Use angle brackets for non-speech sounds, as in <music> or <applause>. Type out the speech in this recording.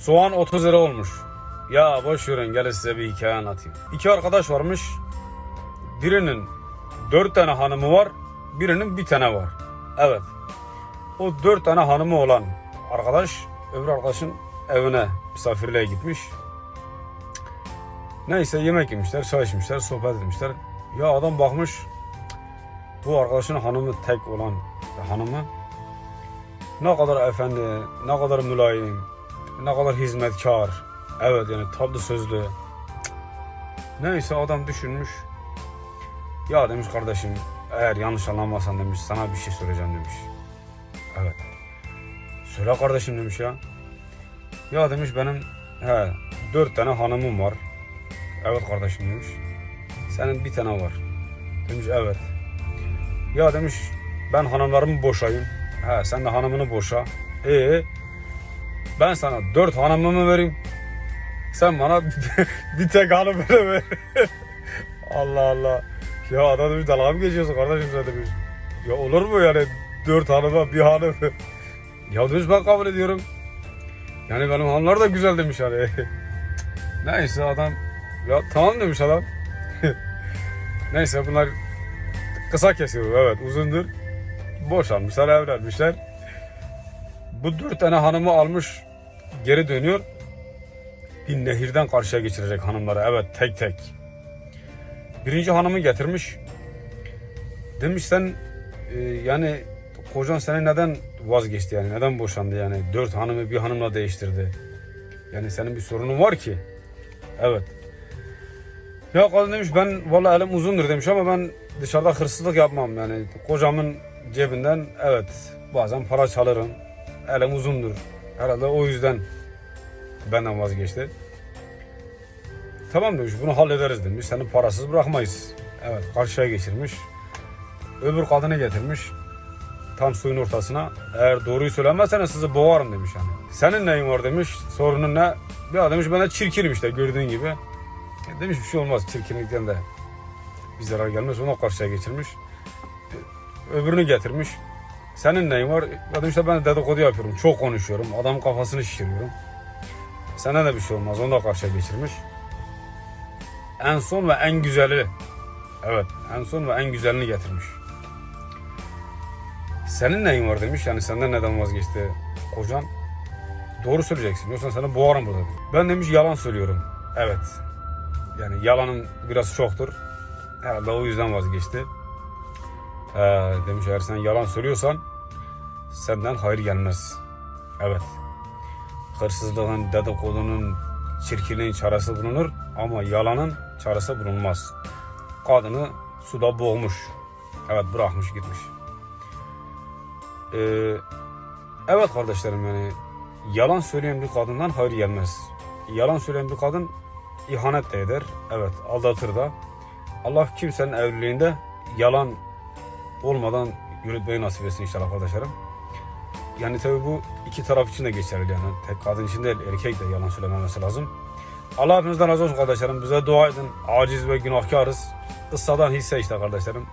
Soğan 30 lira olmuş. Ya boş verin gelin size bir hikaye anlatayım. İki arkadaş varmış. Birinin dört tane hanımı var. Birinin bir tane var. Evet. O dört tane hanımı olan arkadaş öbür arkadaşın evine misafirliğe gitmiş. Neyse yemek yemişler, çay içmişler, sohbet etmişler. Ya adam bakmış bu arkadaşın hanımı tek olan hanımı ne kadar efendi, ne kadar mülayim, ne kadar hizmetkar. Evet yani tatlı sözlü. Neyse adam düşünmüş. Ya demiş kardeşim eğer yanlış anlamazsan demiş sana bir şey soracağım demiş. Evet. Söyle kardeşim demiş ya. Ya demiş benim he dört tane hanımım var. Evet kardeşim demiş. Senin bir tane var. Demiş evet. Ya demiş ben hanımlarımı boşayayım. He sen de hanımını boşa. Ee ben sana dört hanımımı vereyim. Sen bana <laughs> bir tek hanımını ver. <laughs> Allah Allah. Ya adam demiş dalga mı geçiyorsun kardeşim sen demiş. Ya olur mu yani dört hanıma bir hanım. <laughs> ya demiş ben kabul ediyorum. Yani benim hanımlar da güzel demiş hani. Neyse adam ya tamam demiş adam. Neyse bunlar kısa kesiyor evet uzundur. Boşanmışlar evlenmişler. Bu dört tane hanımı almış geri dönüyor. Bir nehirden karşıya geçirecek hanımları evet tek tek. Birinci hanımı getirmiş. Demiş sen e, yani kocan seni neden vazgeçti yani neden boşandı yani dört hanımı bir hanımla değiştirdi. Yani senin bir sorunun var ki. Evet. Ya kadın demiş ben vallahi elim uzundur demiş ama ben dışarıda hırsızlık yapmam yani kocamın cebinden evet bazen para çalırım. Elim uzundur. Herhalde o yüzden benden vazgeçti. Tamam demiş bunu hallederiz demiş. Seni parasız bırakmayız. Evet karşıya geçirmiş. Öbür kadını getirmiş. Tam suyun ortasına. Eğer doğruyu söylemezseniz sizi boğarım demiş hani. Senin neyin var demiş. Sorunun ne? Ya demiş de çirkinim işte gördüğün gibi. Demiş bir şey olmaz çirkinlikten de bir zarar gelmez. Onu karşıya geçirmiş. Öbürünü getirmiş. Senin neyin var? Ya demiş de ben dedikodu yapıyorum. Çok konuşuyorum. Adamın kafasını şişiriyorum. Sana da bir şey olmaz. Onu da karşıya geçirmiş. En son ve en güzeli. Evet. En son ve en güzelini getirmiş. Senin neyin var demiş. Yani senden neden vazgeçti kocan? Doğru söyleyeceksin. Yoksa seni boğarım burada. Ben demiş yalan söylüyorum. Evet. Yani yalanın biraz çoktur. Herhalde o yüzden vazgeçti. Ee, demiş eğer sen yalan söylüyorsan senden hayır gelmez. Evet. Hırsızlığın, dedikodunun, çirkinliğin çaresi bulunur ama yalanın çaresi bulunmaz. Kadını suda boğmuş. Evet bırakmış gitmiş. Ee, evet kardeşlerim yani yalan söyleyen bir kadından hayır gelmez. Yalan söyleyen bir kadın ihanet de eder. Evet aldatır da. Allah kimsenin evliliğinde yalan olmadan yürütmeyi nasip etsin inşallah kardeşlerim. Yani tabi bu iki taraf için de geçerli yani. Tek kadın için değil erkek de yalan söylememesi lazım. Allah hepinizden razı olsun kardeşlerim. Bize dua edin. Aciz ve günahkarız. Kıssadan hisse işte kardeşlerim.